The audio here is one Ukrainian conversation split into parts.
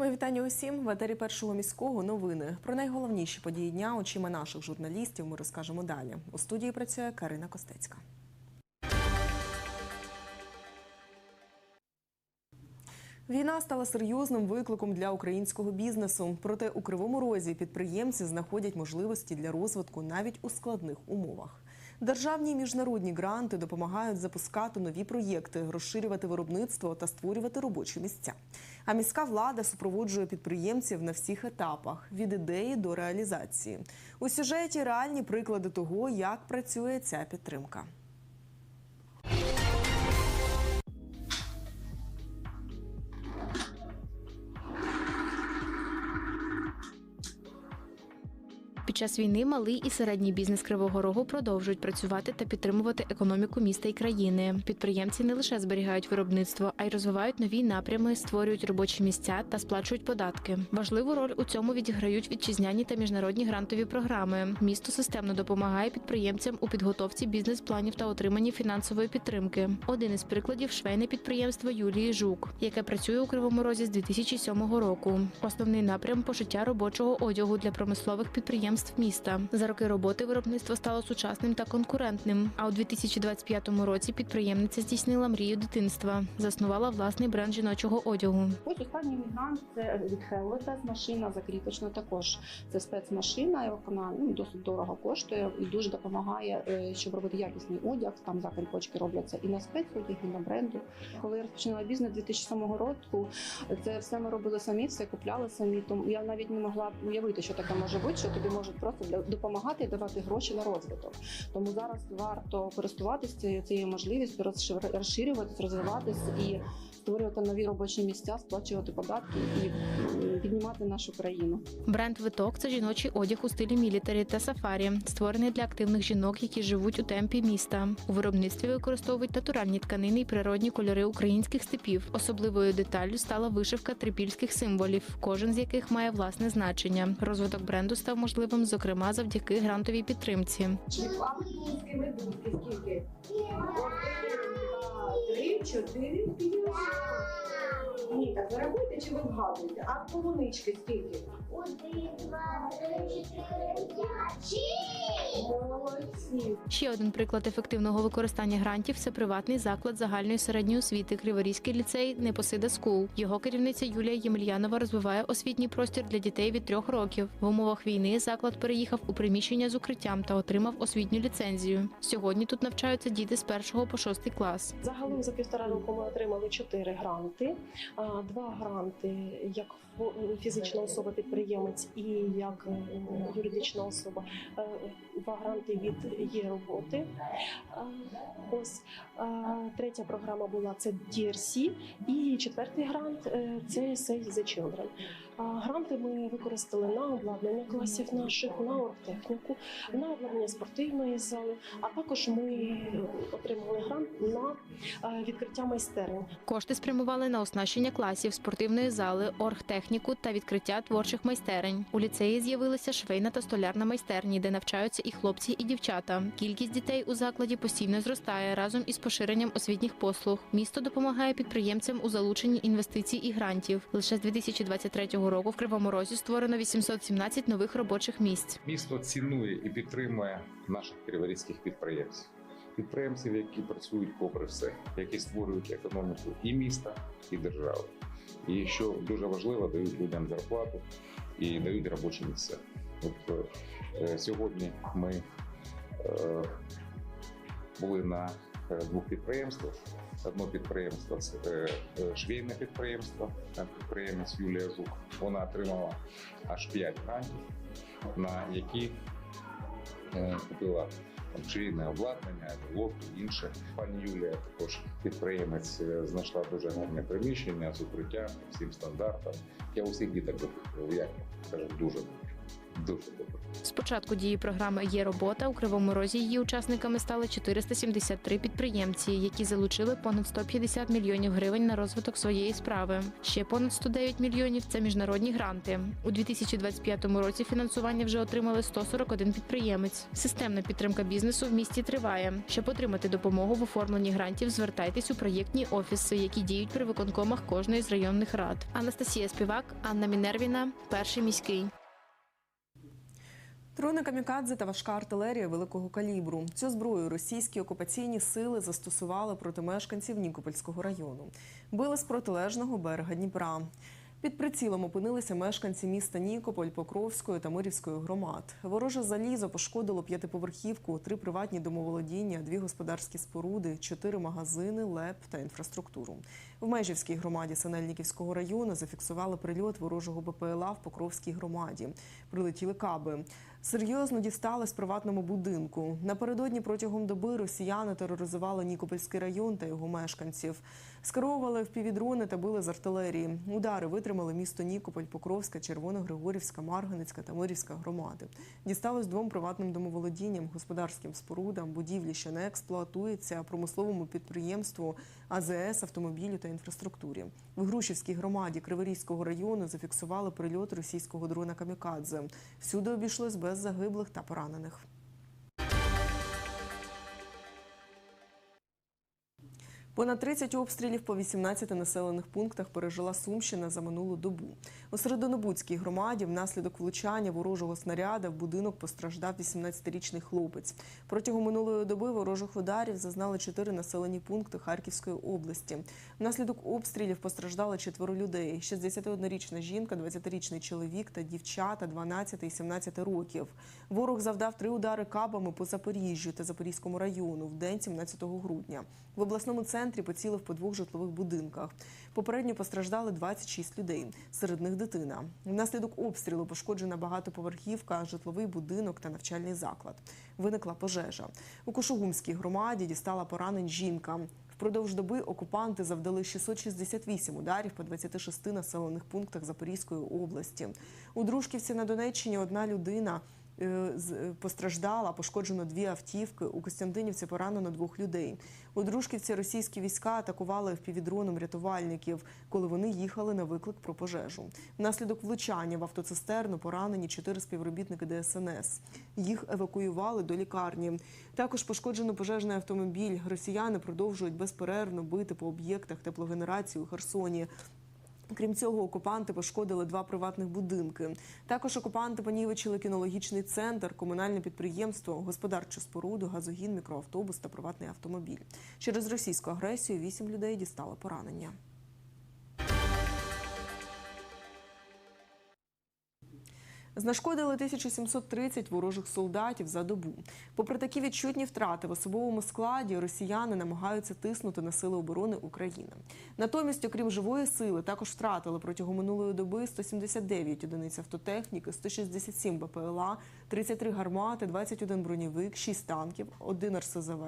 Мої вітання усім в етері першого міського новини. Про найголовніші події дня очима наших журналістів ми розкажемо далі. У студії працює Карина Костецька. Війна стала серйозним викликом для українського бізнесу. Проте у кривому розі підприємці знаходять можливості для розвитку навіть у складних умовах. Державні і міжнародні гранти допомагають запускати нові проєкти, розширювати виробництво та створювати робочі місця. А міська влада супроводжує підприємців на всіх етапах від ідеї до реалізації. У сюжеті реальні приклади того, як працює ця підтримка. Час війни малий і середній бізнес Кривого Рогу продовжують працювати та підтримувати економіку міста і країни. Підприємці не лише зберігають виробництво, а й розвивають нові напрями, створюють робочі місця та сплачують податки. Важливу роль у цьому відіграють вітчизняні та міжнародні грантові програми. Місто системно допомагає підприємцям у підготовці бізнес-планів та отриманні фінансової підтримки. Один із прикладів швейне підприємство Юлії Жук, яке працює у Кривому Розі з 2007 року. Основний напрям пошиття робочого одягу для промислових підприємств міста. За роки роботи виробництво стало сучасним та конкурентним. А у 2025 році підприємниця здійснила мрію дитинства, заснувала власний бренд жіночого одягу. Ось останній мігрант це від Хеллета машина закріпочна також. Це спецмашина, і вона ну, досить дорого коштує і дуже допомагає, е, щоб робити якісний одяг. Там закріпочки робляться і на спецодяг, і на бренду. Коли я розпочинала бізнес 2007 року, це все ми робили самі, все купляли самі. Тому я навіть не могла уявити, що таке може бути, що тобі можуть просто для- допомагати і давати гроші на розвиток. Тому зараз варто користуватися цією, можливістю, розшир- розширюватись, розвиватись і створювати нові робочі місця, сплачувати податки і піднімати нашу країну. Бренд Виток це жіночий одяг у стилі мілітарі та сафарі, створений для активних жінок, які живуть у темпі міста. У виробництві використовують натуральні тканини і природні кольори українських степів. Особливою деталлю стала вишивка трипільських символів, кожен з яких має власне значення. Розвиток бренду став можливим, зокрема, завдяки грантовій підтримці. Скільки медузки, скільки? Три, чотири, п'ять. Ні, так ви рахуєте чи ви вгадуєте? А полунички скільки? Один, два, три, чотири, п'ять, шість. Молодці. Ще один приклад ефективного використання грантів це приватний заклад загальної середньої освіти Криворізький ліцей Непосида Скул. Його керівниця Юлія Ємельянова розвиває освітній простір для дітей від трьох років. В умовах війни заклад переїхав у приміщення з укриттям та отримав освітню ліцензію. Сьогодні тут навчаються діти з першого по шостий клас. Загалом за півтора року ми отримали чотири гранти. Два гранти як фізична особа підприємець і як юридична особа. Е, Два гранти від є роботи. Ось третя програма була це DRC, і четвертий грант е, це Save the Children. Гранти ми використали на обладнання класів наших, на оргтехніку, на обладнання спортивної зали. А також ми отримали грант на е, відкриття майстерень. Кошти спрямували на оснащення класів, спортивної зали, оргтехніку та відкриття творчих майстерень. У ліцеї з'явилися швейна та столярна майстерні, де навчаються і хлопці, і дівчата. Кількість дітей у закладі постійно зростає разом із поширенням освітніх послуг. Місто допомагає підприємцям у залученні інвестицій і грантів. Лише з 2023 року в Кривому Розі створено 817 нових робочих місць. Місто цінує і підтримує наших криворізьких підприємців. Підприємців, які працюють попри все, які створюють економіку і міста, і держави. І що дуже важливо, дають людям зарплату і дають робочі місця. От е, сьогодні ми е, були на двох підприємствах. Одне підприємство це е, е, швейне підприємство, підприємець Юлія Жук. Вона отримала аж 5 грантів, на які е, купила там, швейне обладнання, і інше. Пані Юлія також підприємець знайшла дуже гарне приміщення з укриттям, всім стандартам. Я усіх діток як кажу, дуже дуже добре. З дії програми Є робота у Кривому Розі її учасниками стали 473 підприємці, які залучили понад 150 мільйонів гривень на розвиток своєї справи. Ще понад 109 мільйонів це міжнародні гранти. У 2025 році фінансування вже отримали 141 підприємець. Системна підтримка бізнесу в місті триває. Щоб отримати допомогу в оформленні грантів, звертайтесь у проєктні офіси, які діють при виконкомах кожної з районних рад. Анастасія Співак, Анна Мінервіна, перший міський. Дрони камікадзе та важка артилерія великого калібру. Цю зброю російські окупаційні сили застосували проти мешканців Нікопольського району. Били з протилежного берега Дніпра. Під прицілом опинилися мешканці міста Нікополь, Покровської та Мирівської громад. Вороже залізо пошкодило п'ятиповерхівку, три приватні домоволодіння, дві господарські споруди, чотири магазини, ЛЕП та інфраструктуру. В Межівській громаді Синельниківського району зафіксували прильот ворожого БПЛА в Покровській громаді. Прилетіли каби. Серйозно дістались приватному будинку. Напередодні протягом доби росіяни тероризували Нікопольський район та його мешканців. Скеровували впівдрони та били з артилерії. Удари витримали місто Нікополь, Покровська, Червоногригорівська, Марганицька та Мирівська громади. Дісталось двом приватним домоволодінням, господарським спорудам, будівлі, що не експлуатується, промисловому підприємству, АЗС, автомобілю та інфраструктурі. В Грушівській громаді Криворізького району зафіксували прильот російського дрона Камікадзе. Всюди обійшлось без загиблих та поранених. Понад 30 обстрілів по 18 населених пунктах пережила Сумщина за минулу добу. У Середонобудській громаді внаслідок влучання ворожого снаряда в будинок постраждав 18-річний хлопець. Протягом минулої доби ворожих ударів зазнали чотири населені пункти Харківської області. Внаслідок обстрілів постраждали четверо людей: 61-річна жінка, 20-річний чоловік та дівчата 12 і 17 років. Ворог завдав три удари кабами по Запоріжжю та Запорізькому району в день 17 грудня. В обласному центрі поцілив по двох житлових будинках. Попередньо постраждали 26 людей, серед них дитина. Внаслідок обстрілу пошкоджена багатоповерхівка, житловий будинок та навчальний заклад. Виникла пожежа. У Кошугумській громаді дістала поранень жінка. Впродовж доби окупанти завдали 668 ударів по 26 населених пунктах Запорізької області. У Дружківці на Донеччині одна людина постраждала, пошкоджено дві автівки. У Костянтинівці поранено двох людей. У Дружківці російські війська атакували впівдроном рятувальників, коли вони їхали на виклик про пожежу. Внаслідок влучання в автоцистерну поранені чотири співробітники ДСНС. Їх евакуювали до лікарні. Також пошкоджено пожежний автомобіль. Росіяни продовжують безперервно бити по об'єктах теплогенерації у Херсоні. Крім цього, окупанти пошкодили два приватних будинки. Також окупанти понівечили кінологічний центр, комунальне підприємство, господарчу споруду, газогін, мікроавтобус та приватний автомобіль. Через російську агресію вісім людей дістало поранення. Знешкодили 1730 ворожих солдатів за добу. Попри такі відчутні втрати в особовому складі, росіяни намагаються тиснути на сили оборони України. Натомість, окрім живої сили, також втратили протягом минулої доби 179 одиниць автотехніки, 167 БПЛА, 33 гармати, 21 бронєвик, 6 танків, 1 РСЗВ,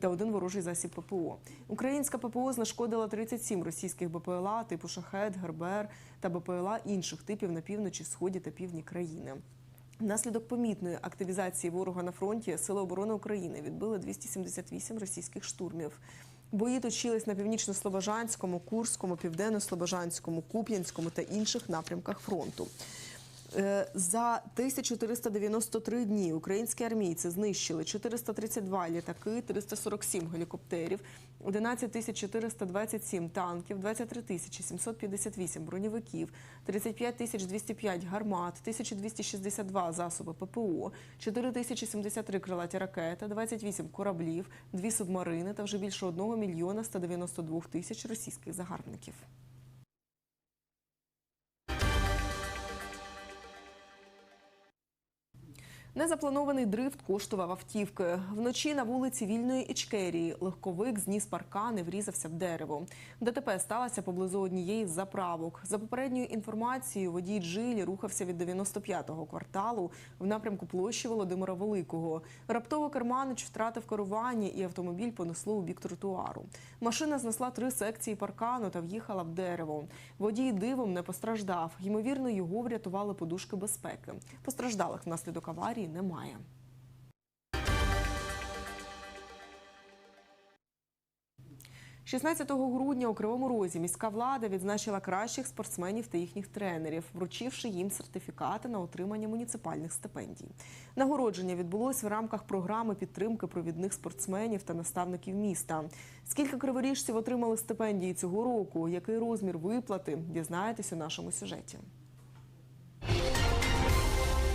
та один ворожий засіб ППО. Українська ППО знешкодила 37 російських БПЛА типу Шахет, Гербер та БПЛА інших типів на півночі, сході та півдні країни. Внаслідок помітної активізації ворога на фронті Сили оборони України відбили 278 російських штурмів. Бої точились на північно-слобожанському, Курському, південно-слобожанському, Куп'янському та інших напрямках фронту. Е, За 1393 дні українські армійці знищили 432 літаки, 347 гелікоптерів, 11 427 танків, 23 758 броньовиків, 35 205 гармат, 1262 засоби ППО, 4073 крилаті ракети, 28 кораблів, 2 субмарини та вже більше 1 мільйона 192 тисяч російських загарбників. Незапланований дрифт коштував автівки. Вночі на вулиці Вільної Ічкерії легковик зніс паркан і врізався в дерево. ДТП сталося поблизу однієї з заправок. За попередньою інформацією, водій Джилі рухався від 95-го кварталу в напрямку площі Володимира Великого. Раптово керманич втратив керування і автомобіль понесло у бік тротуару. Машина знесла три секції паркану та в'їхала в дерево. Водій дивом не постраждав. Ймовірно, його врятували подушки безпеки. Постраждалих внаслідок аварії немає. – 16 грудня у Кривому Розі міська влада відзначила кращих спортсменів та їхніх тренерів, вручивши їм сертифікати на отримання муніципальних стипендій. Нагородження відбулось в рамках програми підтримки провідних спортсменів та наставників міста. Скільки криворіжців отримали стипендії цього року? Який розмір виплати? Дізнаєтесь у нашому сюжеті.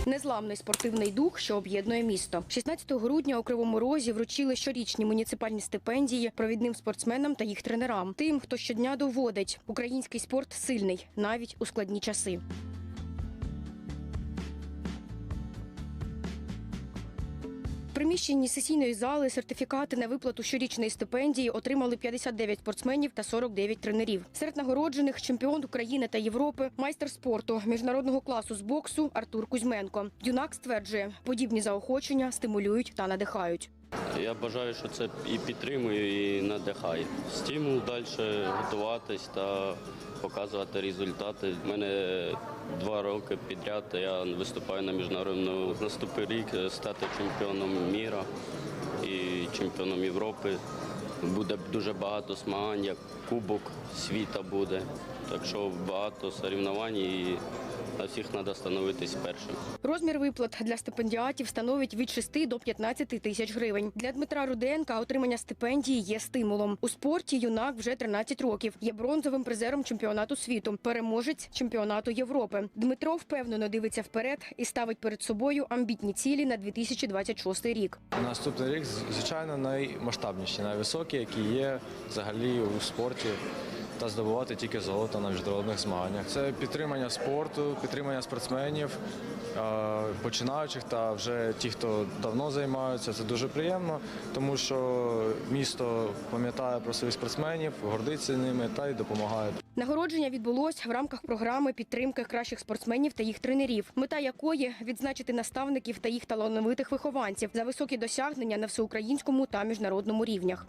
Незламний спортивний дух, що об'єднує місто. 16 грудня у Кривому Розі вручили щорічні муніципальні стипендії провідним спортсменам та їх тренерам. Тим, хто щодня доводить, український спорт сильний навіть у складні часи. Приміщенні сесійної зали сертифікати на виплату щорічної стипендії отримали 59 спортсменів та 49 тренерів. Серед нагороджених чемпіон України та Європи, майстер спорту міжнародного класу з боксу Артур Кузьменко. Юнак стверджує, подібні заохочення стимулюють та надихають. Я бажаю, що це і підтримує, і надихає. Стимул далі готуватись та показувати результати. У мене два роки підряд я виступаю на міжнародному наступний рік стати чемпіоном міра і чемпіоном Європи. Буде дуже багато змагань, як Кубок світа буде. Так що багато соревнувань і на всіх треба становитись першим. Розмір виплат для стипендіатів становить від 6 до 15 тисяч гривень. Для Дмитра Руденка отримання стипендії є стимулом. У спорті юнак вже 13 років. Є бронзовим призером чемпіонату світу, переможець чемпіонату Європи. Дмитро впевнено дивиться вперед і ставить перед собою амбітні цілі на 2026 рік. Наступний рік, звичайно, наймасштабніші, найвисокі, які є взагалі у спорті. Та здобувати тільки золото на міжнародних змаганнях. Це підтримання спорту, підтримання спортсменів, починаючих та вже ті, хто давно займаються. Це дуже приємно, тому що місто пам'ятає про своїх спортсменів, гордиться ними та й допомагає. Нагородження відбулось в рамках програми підтримки кращих спортсменів та їх тренерів, мета якої відзначити наставників та їх талановитих вихованців за високі досягнення на всеукраїнському та міжнародному рівнях.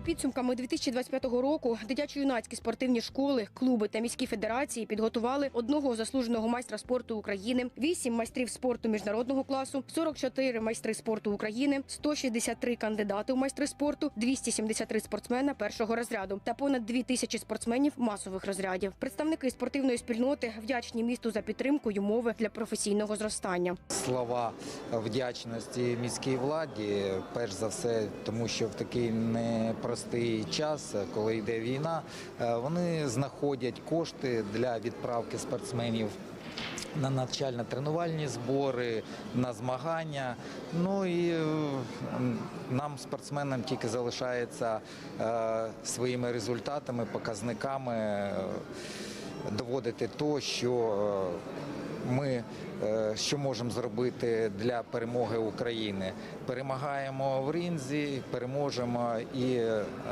За підсумками 2025 року дитячо-юнацькі спортивні школи, клуби та міські федерації підготували одного заслуженого майстра спорту України, 8 майстрів спорту міжнародного класу, 44 майстри спорту України, 163 кандидати у майстри спорту, 273 спортсмена першого розряду та понад 2 тисячі спортсменів масових розрядів. Представники спортивної спільноти вдячні місту за підтримку й умови для професійного зростання. слова вдячності міській владі, перш за все, тому що в такий непростий час, коли йде війна, е, вони знаходять кошти для відправки спортсменів. На навчально-тренувальні збори, на змагання. Ну і е, нам, спортсменам, тільки залишається е, своїми результатами, показниками е, доводити то, що е, ми е, що можемо зробити для перемоги України. Перемагаємо в ринзі, переможемо і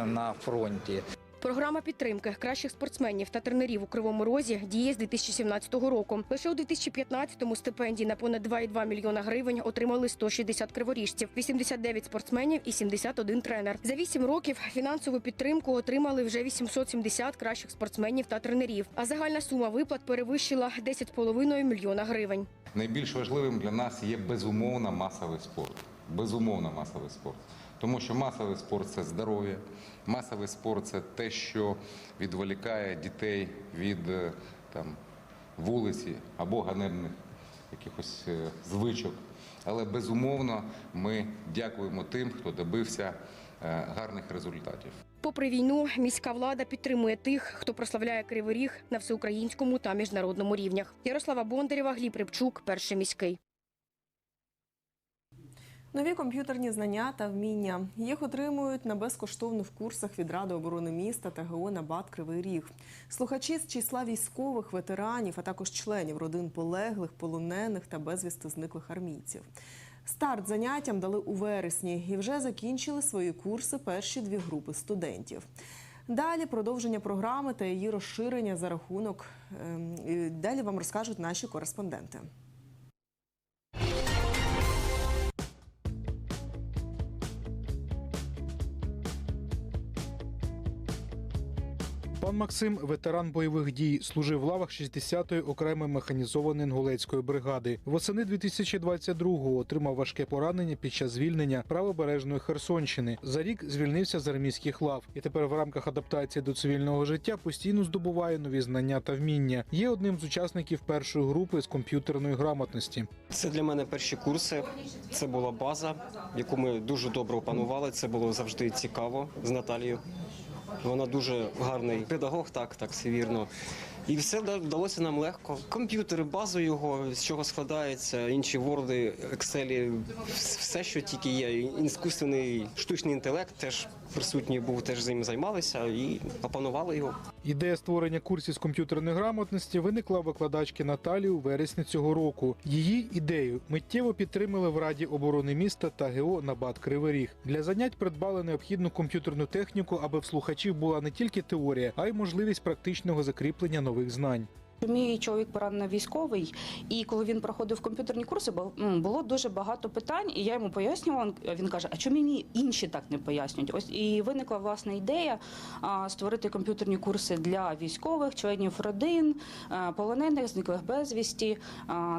на фронті. Програма підтримки кращих спортсменів та тренерів у Кривому Розі діє з 2017 року. Лише у 2015-му стипендії на понад 2,2 мільйона гривень отримали 160 криворіжців, 89 спортсменів і 71 тренер. За 8 років фінансову підтримку отримали вже 870 кращих спортсменів та тренерів. А загальна сума виплат перевищила 10,5 мільйона гривень. Найбільш важливим для нас є безумовно масовий спорт. Безумовно масовий спорт. Тому що масовий спорт це здоров'я, масовий спорт це те, що відволікає дітей від е, там, вулиці або ганебних якихось е, звичок. Але безумовно ми дякуємо тим, хто добився е, гарних результатів. Попри війну, міська влада підтримує тих, хто прославляє Кривий Ріг на всеукраїнському та міжнародному рівнях. Ярослава Бондарєва, Гліб Рибчук, перший міський. Нові комп'ютерні знання та вміння. Їх отримують на безкоштовних курсах від Ради оборони міста та ГО «Набат Кривий Ріг. Слухачі з числа військових, ветеранів, а також членів родин полеглих, полонених та безвісти зниклих армійців. Старт заняттям дали у вересні і вже закінчили свої курси перші дві групи студентів. Далі продовження програми та її розширення за рахунок. ем, Далі вам розкажуть наші кореспонденти. Пан Максим, ветеран бойових дій, служив в лавах 60-ї окремої механізованої інгулецької бригади. Восени 2022-го отримав важке поранення під час звільнення правобережної Херсонщини. За рік звільнився з армійських лав і тепер в рамках адаптації до цивільного життя постійно здобуває нові знання та вміння. Є одним з учасників першої групи з комп'ютерної грамотності. Це для мене перші курси. Це була база, яку ми дуже добре опанували. Це було завжди цікаво з Наталією. Вона дуже гарний педагог, так, так, все вірно. І все вда- вдалося нам легко. Комп'ютери, базу його, з чого складається, інші Word, Excel, все, що тільки є. Іскусственний штучний інтелект теж присутній був, теж з ним займалися і опанували його. Ідея створення курсів з комп'ютерної грамотності виникла у викладачки Наталі у вересні цього року. Її ідею миттєво підтримали в Раді оборони міста та ГО «Набат Кривий Ріг». Для занять придбали необхідну комп'ютерну техніку, аби в слухачів була не тільки теорія, а й можливість практичного закріплення нових знань. Мій чоловік поранений військовий, і коли він проходив комп'ютерні курси, бу- було дуже багато питань, і я йому пояснювала. Він каже: А чому мені інші так не пояснюють? Ось і виникла власна ідея створити комп'ютерні курси для військових, членів родин, а, полонених, зниклих безвісті,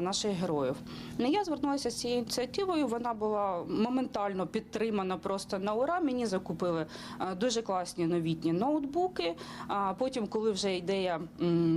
наших героїв. Ну, Я звернулася з цією ініціативою. Вона була моментально підтримана просто на ура. Мені закупили а, дуже класні новітні ноутбуки. А потім, коли вже ідея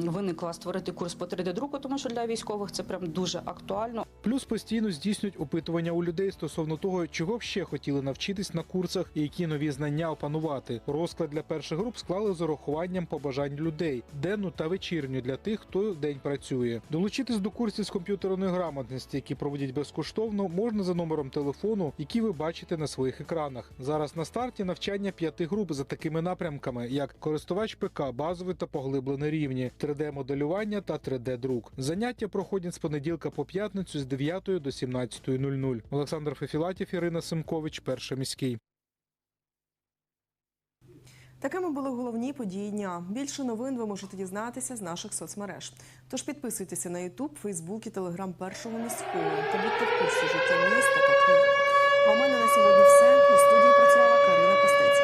виникла створити курс по 3D-друку, тому що для військових це прям дуже актуально. Плюс постійно здійснюють опитування у людей стосовно того, чого б ще хотіли навчитись на курсах і які нові знання опанувати. Розклад для перших груп склали з урахуванням побажань людей, денну та вечірню для тих, хто день працює. Долучитись до курсів з комп'ютерної грамотності, які проводять безкоштовно, можна за номером телефону, який ви бачите на своїх екранах. Зараз на старті навчання п'яти груп за такими напрямками, як користувач ПК, базовий та поглиблений рівні, 3D-моделювання моделювання та 3D-друк. Заняття проходять з понеділка по п'ятницю з 9 до 17.00. Олександр Фефілатів, Ірина Симкович, перший міський. Такими були головні події дня. Більше новин ви можете дізнатися з наших соцмереж. Тож підписуйтеся на Ютуб, Фейсбук і Телеграм першого міського та будьте в курсі життя міста та країни. А у мене на сьогодні все. У студії працювала Карина Костець.